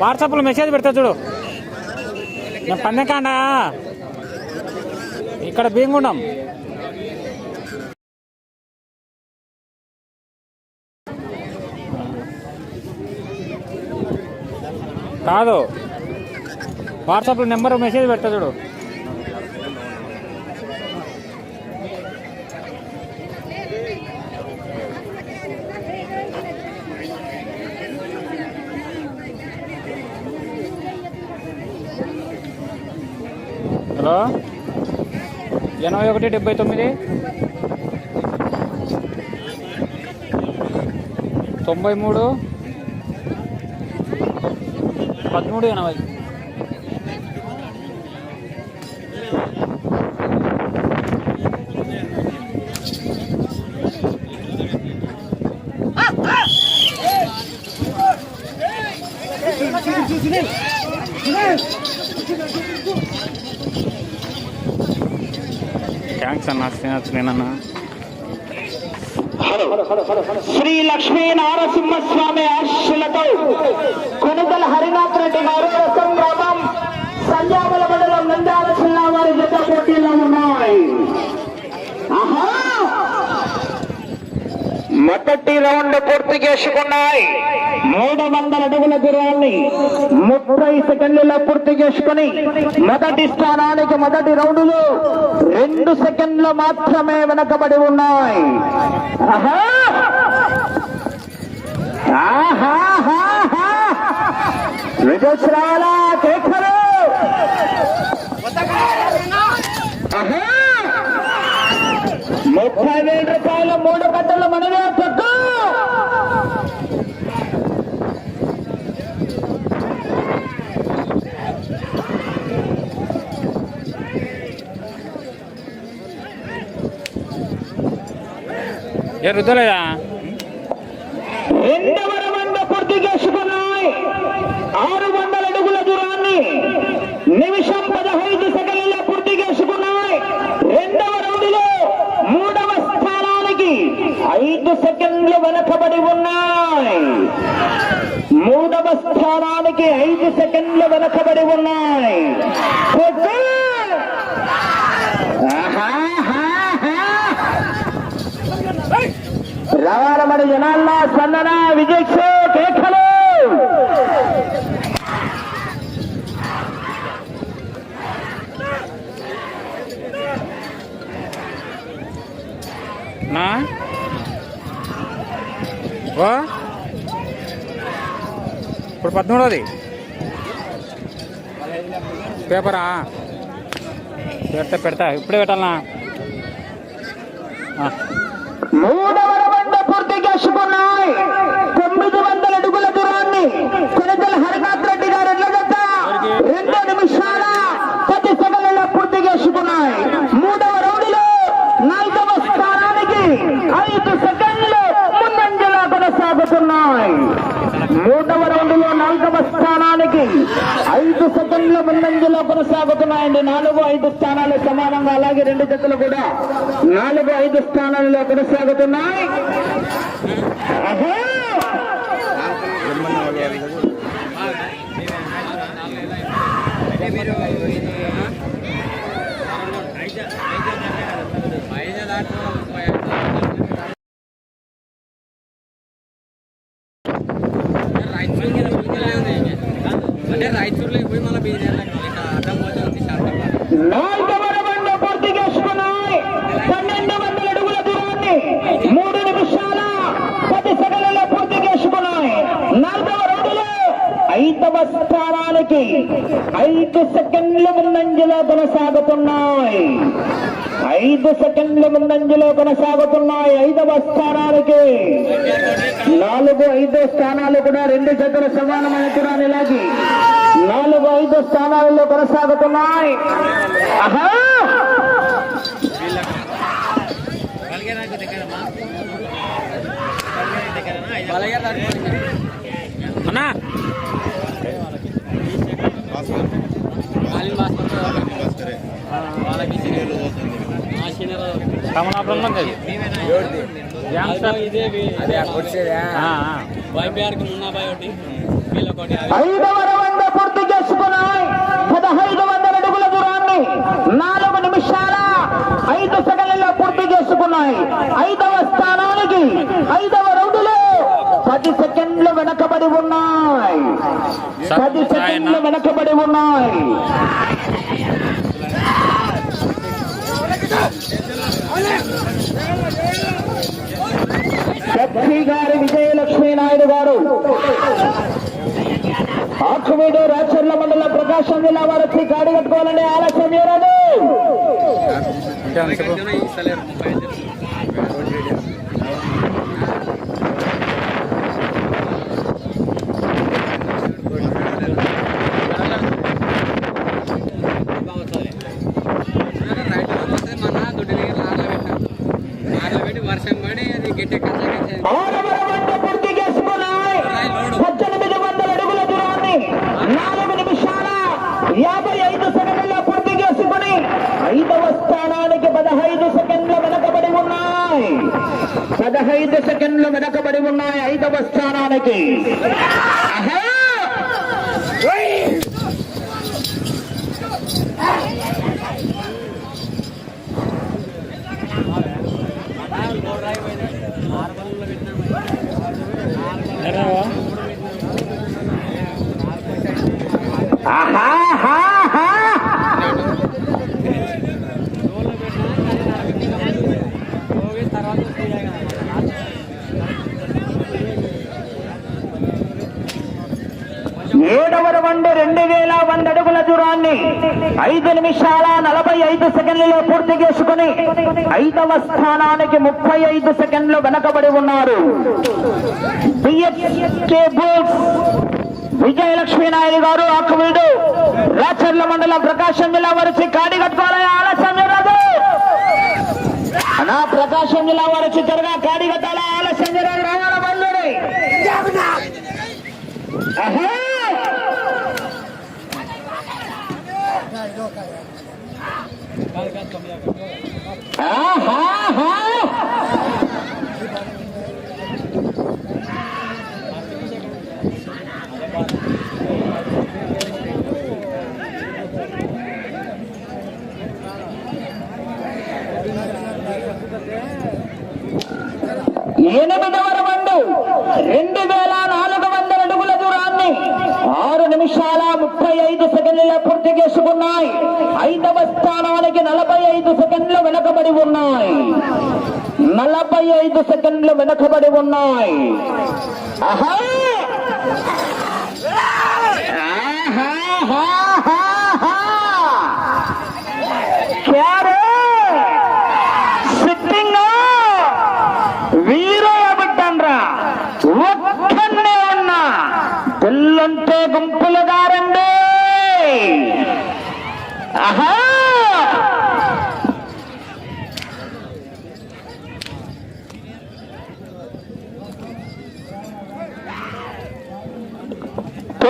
వాట్సాప్లో మెసేజ్ పెడతా చూడు. నేను పందెకాండ. ఇక్కడ భీంగుండం. కాదు. వాట్సాప్లో నెంబర్ మెసేజ్ పెడతా చూడు. హలో? ఎనభై ఒకటి డెబ్బై తొమ్మిది? తొంభై మూడు? పదమూడు ఎనభై. థ్యాంక్స్ అన్న. శ్రీనాథ్ శ్రీ లక్ష్మీ నారసింహస్వామి ఆశలతో కొనుగోలు హరినాథ్ రెడ్డి గారు రసం గ్రామం మండలం నంద్యాల జిల్లా వారి జత పోటీలో ఉన్నాయి ఆహా! మొదటి రౌండ్ పూర్తి చేసుకున్నాయి. మూడు వందల అడుగుల దూరాన్ని ముప్పై సెకండ్లలో పూర్తి చేసుకుని మొదటి స్థానానికి మొదటి రౌండ్లో రెండు సెకండ్లు మాత్రమే వెనకబడి ఉన్నాయి. విజయశ్రాల ముప్పై వేల రూపాయల మూడు గంటల మనమే ఏ రుద్దలేదా? రెండవ రౌండ్ పూర్తి చేసుకున్నాయి. ఆరు వందల అడుగుల దూరాన్ని నిమిషం పదహైదు సెకండ్ల పూర్తి చేసుకున్నాయి. రెండవ రౌండ్లో మూడవ స్థానానికి ఐదు సెకండ్లు వెనకబడి ఉన్నాయి. మూడవ స్థానానికి ఐదు సెకండ్లు వెనకబడి ఉన్నాయి. రవారమడి జనాల్లో స్పందన విజయక్ష కేకలు! నా? ఇప్పుడు పద్మూడోది. పేపరా? పెడతా పెడతా ఇప్పుడే పెట్టాలనా ఆ. మూడవ రౌండ్ పూర్తి చేసుకున్నాయి తొమ్మిది వందల అడుగుల దూరాన్ని కొనతల హరినాథ్ రెడ్డి గారు ఎట్ల జత రెండు నిమిషాల పది సెకండ్లలో పూర్తి చేసుకున్నాయి మూడవ రౌండ్లో నాలుగవ స్థానానికి ఐదు సెకండ్లు ముందంజలా కొనసాగుతున్నాయి మూడవ రౌండ్లో నాలుగవ స్థానానికి ఐదు సెకండ్ల ముందంజలో కొనసాగుతున్నాయండి. నాలుగు ఐదు స్థానాలు సమానంగా అలాగే రెండు జతలు కూడా నాలుగు ఐదు స్థానాల్లో కొనసాగుతున్నాయి అహో! అంటే రాయచూరులో పోయి మళ్ళీ బీజేపీ అడ్డం పోతే ఉంది శాతం నాలుగవ రౌండ్ పూర్తి చేసుకున్నాయి పన్నెండు వందల అడుగుల దూరాన్ని మూడు నిమిషాల పది సెకండ్లలో పూర్తి చేసుకున్నాయి నాలుగవ రౌండ్లో ఐదవ స్థానానికి ఐదు సెకండ్ల ముందంజలో కొనసాగుతున్నాయి. ఐదు సెకండ్ల ముందంజలో కొనసాగుతున్నాయి ఐదవ స్థానానికి. నాలుగు ఐదు స్థానాలు కూడా రెండు జతల సమానమైన దూరాన్ని నాలుగు ఐదు స్థానాలలో కొనసాగుతున్నాయి. ఆహా! కమలాపురంలో వైపీఆర్కి మున్నా బాయ్ ఒకటి వీళ్ళొకటి పూర్తి చేసుకున్నాయి పదహైదు వందల అడుగుల దూరాన్ని నాలుగు నిమిషాల ఐదు సెకండ్లలో పూర్తి చేసుకున్నాయి. ఐదవ స్థానానికి ఐదవ రౌండ్లో పది సెకండ్లు వెనకబడి ఉన్నాయి. పది సెకండ్లు వెనకబడి ఉన్నాయి. శక్తి గారి విజయలక్ష్మీ నాయుడు గారు. ఆకువీడు రాచర్ల మండల ప్రకాశం జిల్లా వారు వచ్చి గాడి కట్టుకోవాలండి ఆలస్యం ఏరాదు ఇస్తలేరు ముప్పై ఐదు వర్షం పడి అది గట్టి కచ్చ ఆరవర వంట పూర్తి చేసుకున్నాయి పద్దెనిమిది వందల అడుగుల దూరాన్ని నాలుగు నిమిషాల యాభై ఐదు సెకండ్ల పూర్తి చేసుకుని ఐదవ స్థానానికి పదహైదు సెకండ్ల వెనకబడి ఉన్నాయి పదహైదు సెకండ్లు వెనకబడి ఉన్నాయి ఐదవ స్థానానికి ఆహా! ఆహా హా, హా. ఏడవ రౌండ్ రెండు వేల వంద అడుగుల దూరాన్ని ఐదు నిమిషాల నలభై ఐదు సెకండ్లలో పూర్తి చేసుకుని ఐదవ స్థానానికి ముప్పై ఐదు సెకండ్లు వెనకబడి ఉన్నారు. విజయలక్ష్మీ నాయుడు గారు ఆకువీడు రాచర్ల మండలం ప్రకాశం జిల్లా వరచి కాడి కట్టుకోవాలని ఆలస్యం రాదు నా ప్రకాశం జిల్లా వరచి త్వరగా కాడి కట్టాల ఆలస్యం రాదు రావాల బంధువులు. ¡Ah, ah, ah! ఐదు సెకండ్లు వెనకబడి ఉన్నాయి ఆహా!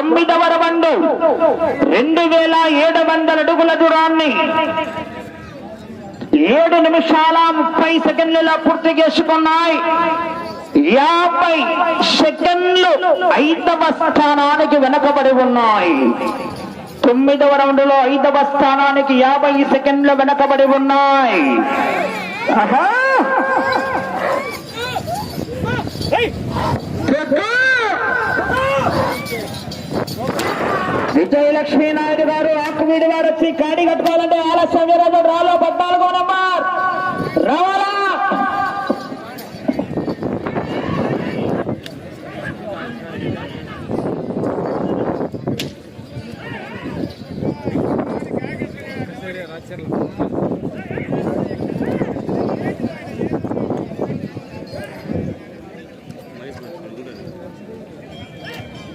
తొమ్మిదవ రవండు రెండు వేల ఏడు వందల అడుగుల దూరాన్ని ఏడు నిమిషాల ముప్పై సెకండ్లలో పూర్తి చేసుకున్నాయి. యాభై సెకండ్లు ఐదవ స్థానానికి వెనకబడి ఉన్నాయి. తొమ్మిదవ రౌండ్లో ఐదవ స్థానానికి యాభై సెకండ్లు వెనకబడి ఉన్నాయి. ఆహా! విజయలక్ష్మీ నాయుడు గారు ఆకువీడి వారు వచ్చి కాడి కట్టుకోవాలంటే ఆలస్యం వీరరాజు రాలో పద్నాలుగో నంబర్ రావాలా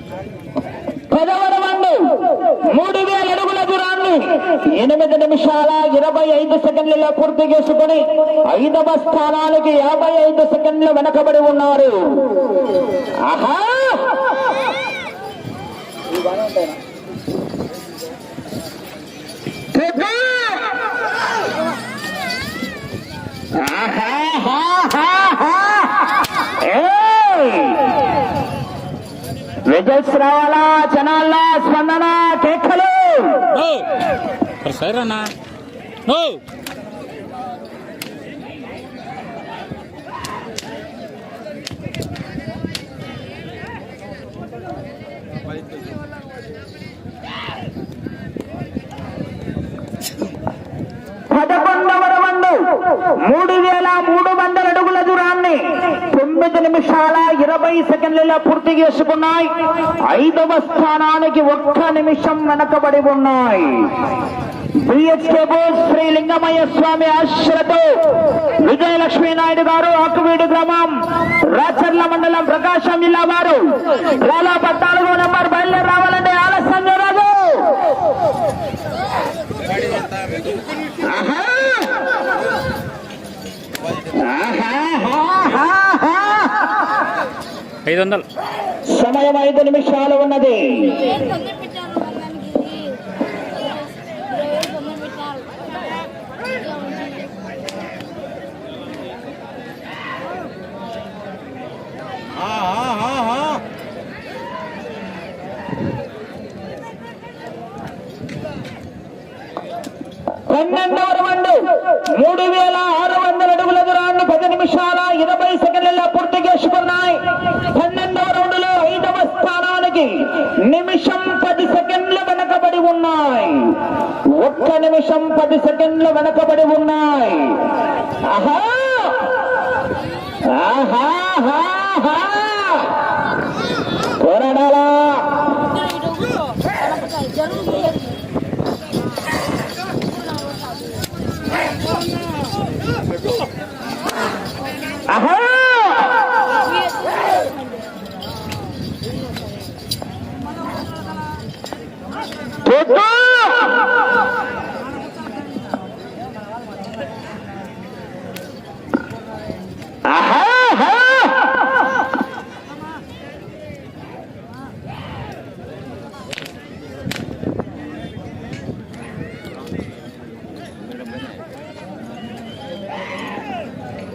Thank you. మూడు వేల అడుగుల దూరాన్ని ఎనిమిది నిమిషాల ఇరవై ఐదు సెకండ్లలో పూర్తి చేసుకుని ఐదవ స్థానానికి యాభై ఐదు సెకండ్లు వెనకబడి ఉన్నారు. ఆహా! విజయ్ రావాలా జనాల్లా స్పందన. కేకలు సరే అన్నా. నో. పదకొండవ రౌండ్. మూడు వేల మూడు వందల అడుగుల దూరాన్ని. తొమ్మిది నిమిషాల ఇరవై సెకండ్లలో పూర్తి చేసుకున్నాయి. ఐదవ స్థానానికి ఒక్క నిమిషం వెనకబడి ఉన్నాయి. బోస్ శ్రీ లింగమయ్య స్వామి ఆశ్రతో విజయలక్ష్మీ నాయుడు గారు ఆకువీడు గ్రామం రాచర్ల మండలం ప్రకాశం జిల్లా వారు. వేల పద్నాలుగో నెంబర్ బయలుదేరి రావాలంటే ఆలస్యం రాదు ఆహా! ఆహాహాహాహా! ఐదు వందలు. సమయం ఐదు నిమిషాలు ఉన్నది వేలు తొందర పెట్టారు దానికి ఇది ఇరవై వేలు తొందర పెట్టారు పన్నెండవ రౌండ్ మూడు వేల ఆరు వందల అడుగుల దూరాన్ని పది నిమిషాల ఇరవై సెకండ్లలో పూర్తి చేసుకున్నాయి పన్నెండవ రౌండ్లో ఐదవ స్థానానికి నిమిషం పది సెకండ్లు వెనకబడి ఉన్నాయి ఒక్క నిమిషం పది సెకండ్లు వెనకబడి ఉన్నాయి. ఆహా! ఆహాహాహా! పోరాడాలా ఆహా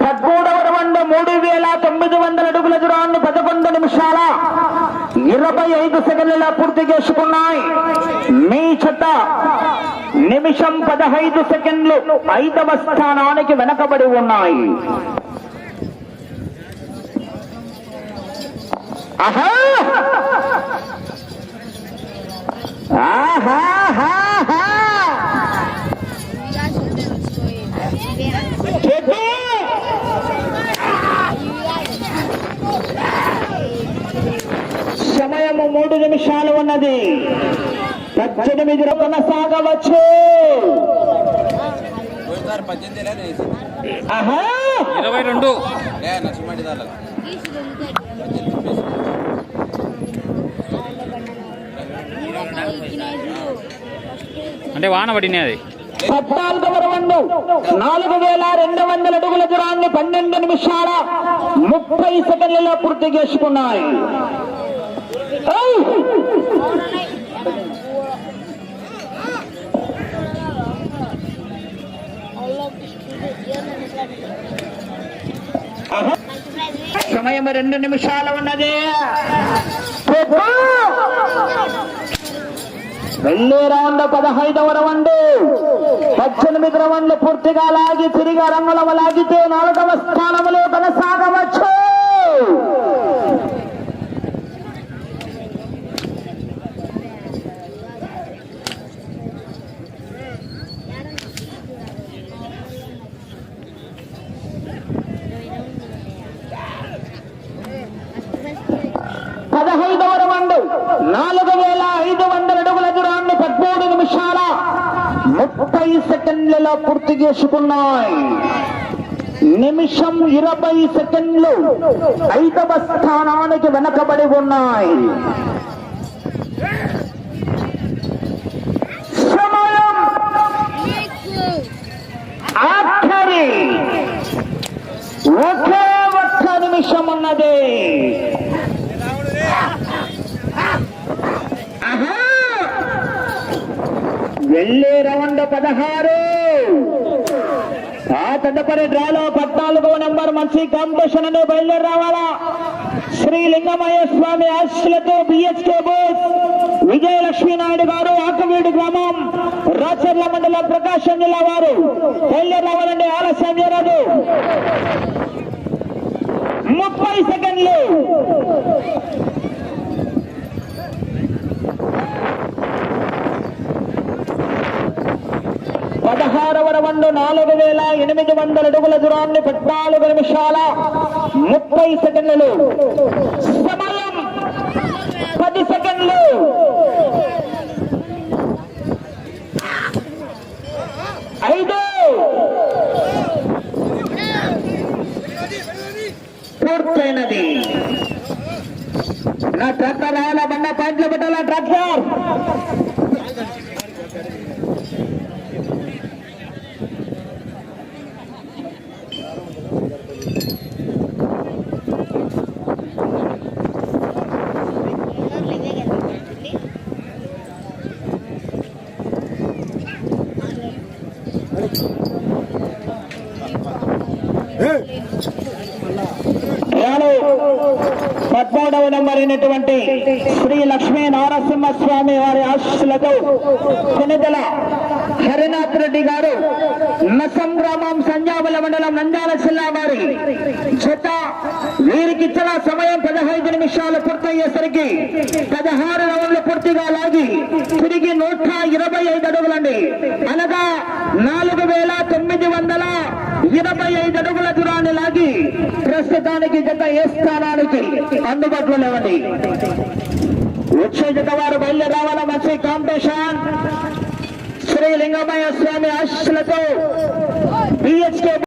పదమూడవ రౌండ్ మూడు వేల తొమ్మిది వందల అడుగుల దూరాన్ని పదకొండు నిమిషాల ఇరవై ఐదు సెకండ్ల పూర్తి చేసుకున్నాయి. మీ చెత్త నిమిషం పదహైదు సెకండ్లు ఐదవ స్థానానికి వెనకబడి ఉన్నాయి. ఆహా! మూడు నిమిషాలు ఉన్నది. పద్దెనిమిది కొనసాగవచ్చు. ఇరవై రెండు. అంటే వాన పడినాయి అది పద్నాలుగవ రౌండ్. నాలుగు వేల రెండు వందల అడుగుల దూరాన్ని పన్నెండు నిమిషాల ముప్పై సెకండ్లలో పూర్తి చేసుకున్నాయి. సమయం రెండు నిమిషాలు ఉన్నది చెప్పు! వెళ్ళే రౌండ్ పదహైదవ రౌండ్ పద్దెనిమిది రౌండ్లు పూర్తిగా లాగి తిరిగి రంగుల లాగితే నాలుగవ స్థానంలో కొనసాగవచ్చు పదహైదవ రౌండ్ నాలుగు వేల ఐదు వందల అడుగుల దూరాన్ని పద్మూడు నిమిషాల ముప్పై సెకండ్లలో పూర్తి చేసుకున్నాయి. నిమిషం ఇరవై సెకండ్లు ఐదవ స్థానానికి వెనకబడి ఉన్నాయి. సమయం ఆఖరి. ఒకే ఒక్క నిమిషం ఉన్నది. వెళ్ళే రౌండ్ పదహారు. ఆ తదుపరి డ్రాలో పద్నాలుగో నెంబర్ మంచి కాంపిటీషన్ అనే బయలుదేరి రావాలా శ్రీ లింగమయ్య స్వామి ఆశలతో బిఎస్కే బోస్ విజయలక్ష్మీ నాయుడు గారు ఆకవీడు గ్రామం రాచర్ల మండలం ప్రకాశం జిల్లా వారు. బయలుదేరి రావాలండి ఆలస్యం చేయరాదు. ముప్పై సెకండ్లు. పదహారవ రౌండ్ నాలుగు వేల ఎనిమిది వందల అడుగుల దూరాన్ని పద్నాలుగు నిమిషాల ముప్పై సెకండ్లు. సమయం పది సెకండ్లు. ఐదు. పూర్తయినది. నా ట్రాక్టర్ రాయాలా బండ? పాయింట్లు పెట్టాలా? ట్రాక్టర్? అయినటువంటి శ్రీ లక్ష్మీ నారసింహస్వామి వారి ఆశీస్సులతో కొనిదల హరినాథ్ రెడ్డి గారు నసం గ్రామం సంజాబుల మండలం నంద్యాల జిల్లా వారి చెత్త వీరికి ఇచ్చిన సమయం పదహైదు నిమిషాలు పూర్తయ్యేసరికి పదహారు రౌండ్లు పూర్తిగా లాగి తిరిగి నూట ఇరవై ఐదు అడుగులండి. అనగా నాలుగు వేల తొమ్మిది వందల ఇరవై ఐదు అడుగుల దూరాన్ని లాగి ప్రస్తుతానికి జత ఏ స్థానానికి అందుబాటులో లేవండి. వచ్చే జత వారు బయలుదేరి మంచి కాంపిటీషన్ శ్రీ లింగమయ్య స్వామి ఆశీస్సులతో బిహెచ్కే